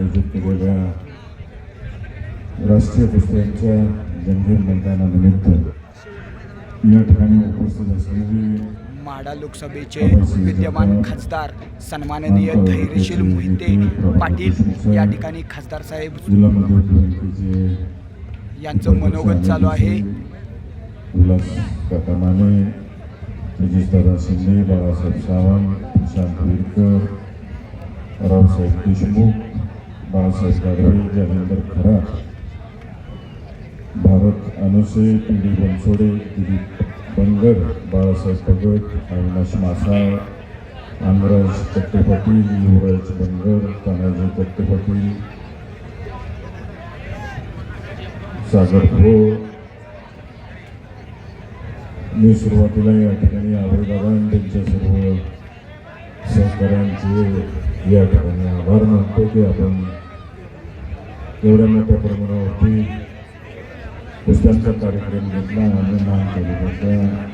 आयोजित केलेल्या राष्ट्रीय कुस्त्यांच्या जंगीर मैदानानिमित्त या ठिकाणी उपस्थित असलेले माडा लोकसभेचे विद्यमान खासदार सन्माननीय धैर्यशील मोहिते पाटील या ठिकाणी खासदार साहेब यांचं मनोगत चालू आहे. तेजसदादा शिंदे बाळासाहेब सावंत प्रशांत विरकर रावसाहेब देशमुख बाळासाहेब गाडवे जालिंदर खरा. भारत अनुसे पी डी बनसोडे दिलीप बंगर बाळासाहेब भगत अविनाश मासाळ आंगराज कट्टे पाटील युवराज बंगर तानाजी कट्टे पाटील सागर भो मी सुरुवातीला या ठिकाणी आवडदादा आणि त्यांच्या सर्व शेतकऱ्यांचे या ठिकाणी आभार मानतो की आपण एवढ्या मोठ्या प्रमाणावरती पुस्तकांचा कार्यक्रम घेतला आणि मान केला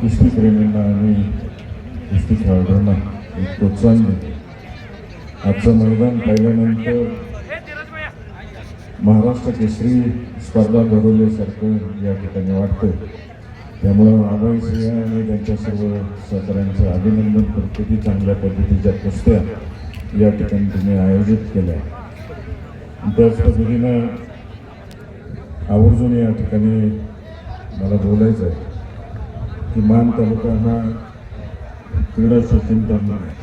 कुस्ती प्रेमींना आणि कुस्ती खेळाडूंना एक प्रोत्साहन दिले आजचं मैदान पाहिल्यानंतर महाराष्ट्र केसरी स्पर्धा घडवल्यासारखं या ठिकाणी वाटतं त्यामुळं आबाई सिंह आणि त्यांच्या सर्व सहकाऱ्यांचं अभिनंदन करतो की चांगल्या पद्धतीच्या कुस्त्या या ठिकाणी तुम्ही आयोजित केल्या. त्याच पद्धतीनं आवर्जून या ठिकाणी मला बोलायचं आहे की मान तालुका हा क्रीडा सचिन तालुका आहे.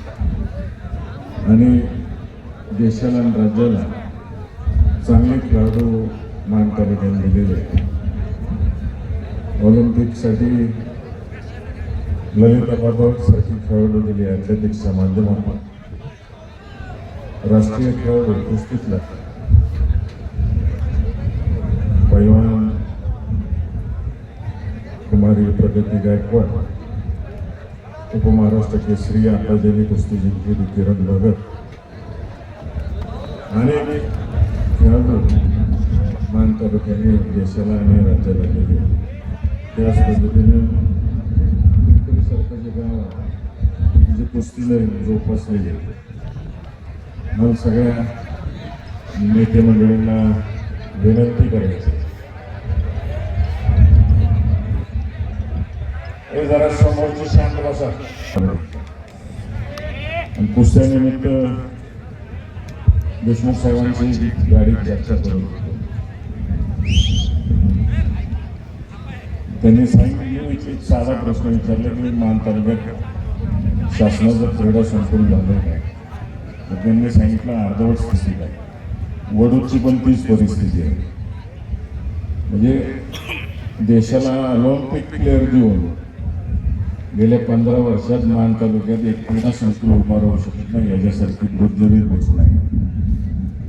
आणि देशाला आणि राज्याला चांगले खेळाडू मान तालुक्याने दिलेले आहेत. ऑलिम्पिकसाठी ललिता बाबासारखी खेळाडू दिली ॲथलेटिक्सच्या माध्यमातून. राष्ट्रीय खेळाडू कुस्तीतला. पैलवान कुमारी प्रगती गायकवाड. उपमहाराष्ट्र केसरी आताजनी कुस्ती जिंकलेली किरण भगत. अनेक खेळाडू मान तालुक्याने देशाला आणि राज्याला दिले त्याच पद्धतीने सारखं जे गाव आहे, जे कुस्तीला जोपासलेले मला सगळ्या नेते मंडळींना विनंती करायची हे जरा समोरची शांत बसा आणि कुस्त्यानिमित्त देशमुख साहेबांची गाडी चर्चा करू त्यांनी सांगितलं की एक साधा प्रश्न विचारला की मान तालुक्यात शासनाचं क्रीडा संकुल झालं काय? तर त्यांनी सांगितलं अर्धवट स्थिती काय वडूची पण तीच परिस्थिती आहे. म्हणजे देशाला ऑलिम्पिक प्लेअर देऊन गेल्या पंधरा वर्षात मान तालुक्यात एक क्रीडा संकुल उभा शकत नाही याच्यासारखी दुर्दैवी गोष्ट नाही.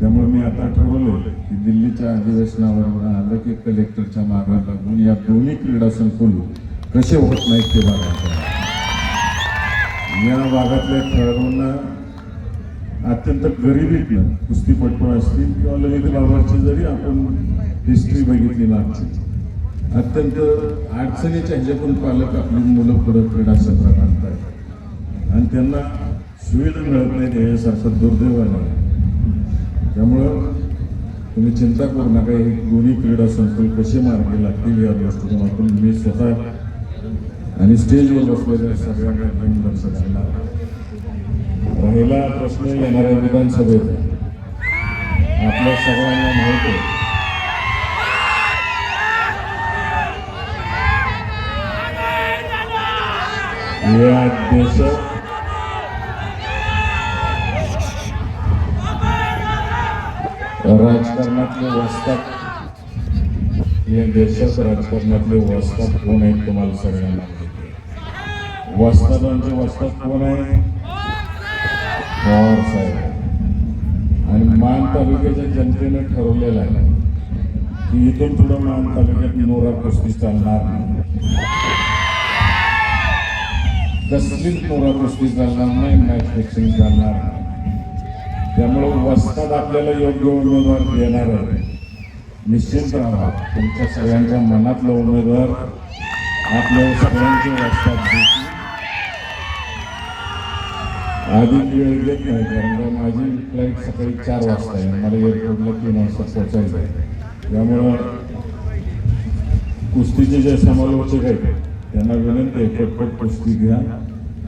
त्यामुळे मी आता ठरवलं की दिल्लीच्या अधिवेशनावर आलं की कलेक्टरच्या मागा लागून या दोन्ही क्रीडा संकुल कसे होत नाहीत ते बघायचं या भागातल्या खेळाडूंना अत्यंत गरिबीतनं कुस्तीपटू असतील किंवा ललित बाबाची जरी आपण हिस्ट्री बघितली लागते अत्यंत अडचणीच्या ह्याच्यातून पालक आपली मुलं पुढं क्रीडा क्षेत्रात आणतात आणि त्यांना सुविधा मिळत नाही यासारखं दुर्दैवानं आहे. त्यामुळं तुम्ही चिंता करू नका हे दोन्ही क्रीडा संकुल कसे मार्गी लागतील या दृष्टिकोनातून मी स्वतः आणि स्टेजवर बसलेल्या सगळ्यांना घेऊन राहिला प्रश्न येणाऱ्या विधानसभेचा आपल्या सगळ्यांना माहिती आहे. या देशात राजकारणातले वस्तात या देशात राजकारणातले वस्तात कोण आहेत तुम्हाला सगळ्यांना वास्तवांचे वास्तव कोण आहे? पवार साहेब. आणि मान तालुक्याच्या जनतेनं ठरवलेलं आहे की इथून पुढं मान तालुक्यात नोरा कुस्ती चालणार नाही. कसलीच नोरा कुस्ती चालणार नाही मॅच फिक्सिंग चालणार नाही. त्यामुळं वस्तात आपल्याला योग्य उमेदवार देणार आहे. निश्चिंत राहा. तुमच्या सगळ्यांच्या मनातला उमेदवार आपल्या सगळ्यांचे वस्तात आधी वेळ घेत नाही कारण का माझी फ्लाईट सकाळी चार वाजता आहे. मला एअरपोर्टला तीन वाजता पोहोचायचं आहे. त्यामुळं कुस्तीचे जे समालोचक आहेत त्यांना विनंती आहे पटपट कुस्ती घ्या.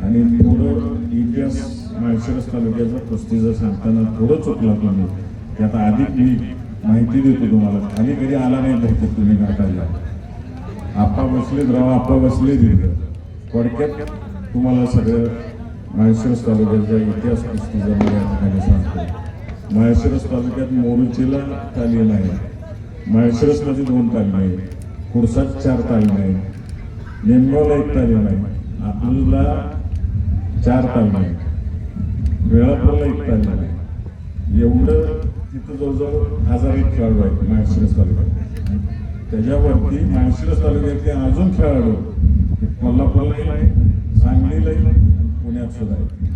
आणि थोडं इतिहास माळशिरस तालुक्याचा कुस्तीचा सांगताना थोडं चुकला तुम्ही की आता अधिक मी माहिती देतो तुम्हाला खाली कधी आला नाही बहुतेक तुम्ही घाटायला आप्पा बसलेत राव आप्पा बसले तिथं थोडक्यात तुम्हाला सगळं माळशिरस तालुक्याचा इतिहास कुस्तीचा मी या ठिकाणी सांगतो. माळशिरस तालुक्यात मोरुचीला तालीम आहे. माळशिरसमध्ये दोन तालीम आहे खुडसात चार तालीम आहे निमगावला एक तालीम आहे. आपल्याला चार तालीम आहे वेळापूरला एक तालीम एवढं तिथं जवळजवळ हजार एक खेळाडू आहेत माळशिरस तालुक्यात. त्याच्यावरती माळशिरस तालुक्यातले अजून खेळाडू कोल्हापूरला आहे सांगलीला पुण्यात सुद्धा आहे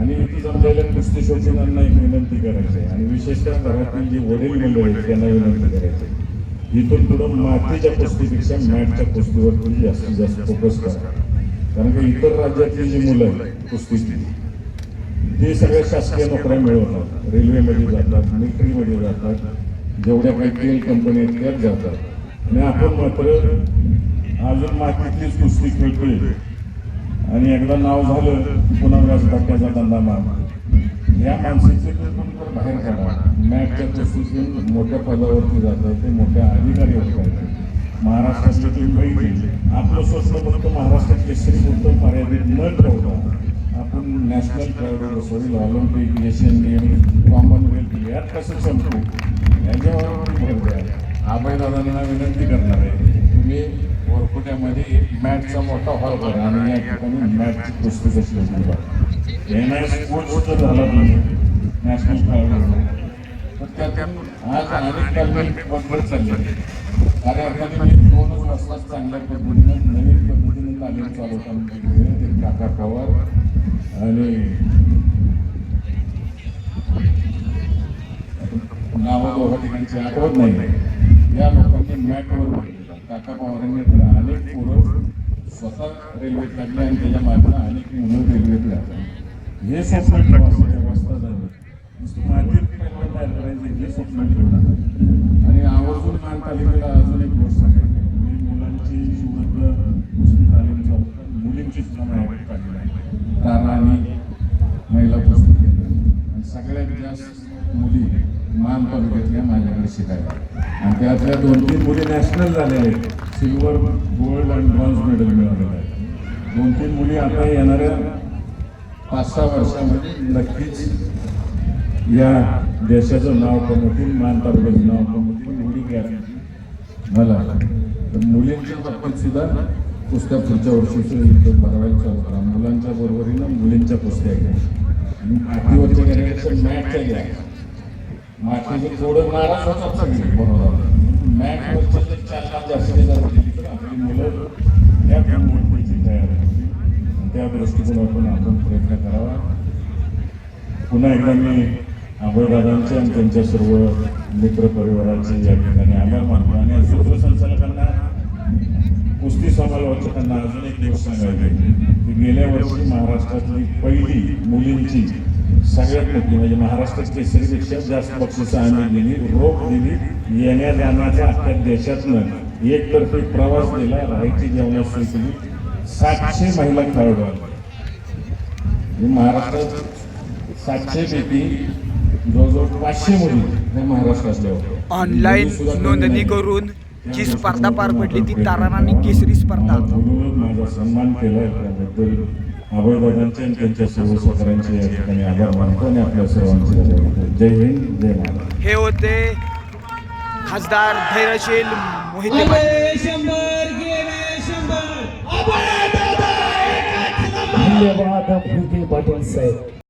आणि इथे जमलेल्या कुस्ती एक विनंती करायची आहे. आणि विशेषतः घरातील जे वडील मंडळ आहेत त्यांना विनंती करायची आहे. इथून पुढं मातीच्या कुस्तीपेक्षा मॅटच्या कुस्तीवर तुम्ही जास्तीत जास्त फोकस करा. कारण की इतर राज्यातली जी मुलं आहेत कुस्तीची ते सगळ्या शासकीय नोकऱ्या मिळवतात. रेल्वेमध्ये जातात मिलिटरीमध्ये जातात. जेवढ्या काही तेल कंपनी आहेत त्यात जातात. आणि आपण मात्र अजून मातीतलीच कुस्ती खेळतोय. आणि एकदा नाव झालं की पुन्हा व्याज टाक्याचा धंदा मार या माणसाचे पण बाहेर काढा. मॅटच्या कुस्तीतून मोठ्या पदावरती जातात ते मोठ्या अधिकारी होत आहेत महाराष्ट्रातले पाहिजे आपलं स्वप्न फक्त महाराष्ट्रात केसरी पुरतं मर्यादित न ठेवता नॅशनल खेळाडू होईल ऑलिम्पिक एशियन गेम कॉमनवेल्थ यात कसं संपू याच्यावर भर द्या. आबाईदादांना विनंती करणार आहे तुम्ही वरकुट्यामध्ये मॅचचा मोठा हॉल करा आणि या ठिकाणी मॅचची पुस्तक कशी बघा. एन आय स्पोर्ट्स जर झाला तुम्ही नॅशनल खेळाडू तर त्यातून आज अनेक तालमी बरोबर चालले. कार्यार्थाने मी दोनच वाजता चांगल्या पद्धतीनं नवीन पद्धतीने तालीम चालवताना बघितले. ते काका कवर आणि नावं दोघा ठिकाणची आठवत नाही. या लोकांनी मॅटवर बघितलं. काका पवारांनी तर अनेक पोरं स्वतः रेल्वेत लागले आणि त्याच्या मागनं अनेक मुलं रेल्वेत लागले हे स्वप्न ठेवायचं व्यवस्था झाली. नुसतं मातीत तयार करायचं हे स्वप्न ठेवणार. आणि आवर्जून मान तालिकेला अजून एक गोष्ट सांगायची. मी मुलांची सुरतला मुस्लिम तालीम चालू मुलींची सुद्धा माझ्याकडे काढली आहे तारा आणि महिला कुस्ती केंद्र आणि सगळ्यात जास्त मुली मान तालुक्यातल्या माझ्याकडे शिकायला आणि त्यातल्या दोन तीन मुली नॅशनल झाल्या आहेत सिल्वर गोल्ड आणि ब्रॉन्झ मेडल मिळालेलं आहे. दोन तीन मुली आता येणाऱ्या पाच सहा वर्षामध्ये नक्कीच या देशाचं नाव कमवतील मान तालुक्याचं नाव कमवतील एवढी गॅरंटी मला तर मुलींच्या बाबतीत सुद्धा कुस्त्या पुढच्या वर्षी इथं भरवायला चालू मुलांच्या बरोबरीनं मुलींच्या कुस्त्या घ्या आणि मातीवरच्या घेण्यापेक्षा मॅटच्या घ्या थोडं नाराज होतात सगळे बरोबर मॅटवरच्या जर चालना जास्त केली आपली मुलं या गोष्टीची तयार त्या दृष्टिकोनातून आपण प्रयत्न करावा. पुन्हा एकदा मी अभयदादांचे आणि त्यांच्या सर्व मित्र परिवाराचे या ठिकाणी आभार मानतो. आणि सूत्रसंचालकांना कुस्ती समालोचकांना अजून एक दिवस सांगायला गेल्या वर्षी महाराष्ट्रातली पहिली मुलींची सगळ्यात मोठी म्हणजे महाराष्ट्रात केसरीपेक्षा जास्त बक्षिसं आम्ही दिली रोख दिली. येण्या जाण्याच्या अख्ख्या देशातनं एकतर्फी प्रवास दिला राहायची जेवणाची सोय केली. सातशे महिला खेळाडू महाराष्ट्रात सातशे पैकी जवळजवळ पाचशे मुली हे महाराष्ट्रातल्या होत्या. ऑनलाईन नोंदणी करून. जी स्पर्धा पार पडली ती ताराराणी केसरी स्पर्धा. माझा सन्मान केला त्याबद्दल अभयदादांचे आणि त्यांच्या सर्व सहकाऱ्यांचे या ठिकाणी आभार मानतो आणि आपल्या सर्वांचे आभार मानतो. जय हिंद जय महाराष्ट्र. हे होते खासदार धैर्यशील मोहिते धन्यवाद पाटील साहेब.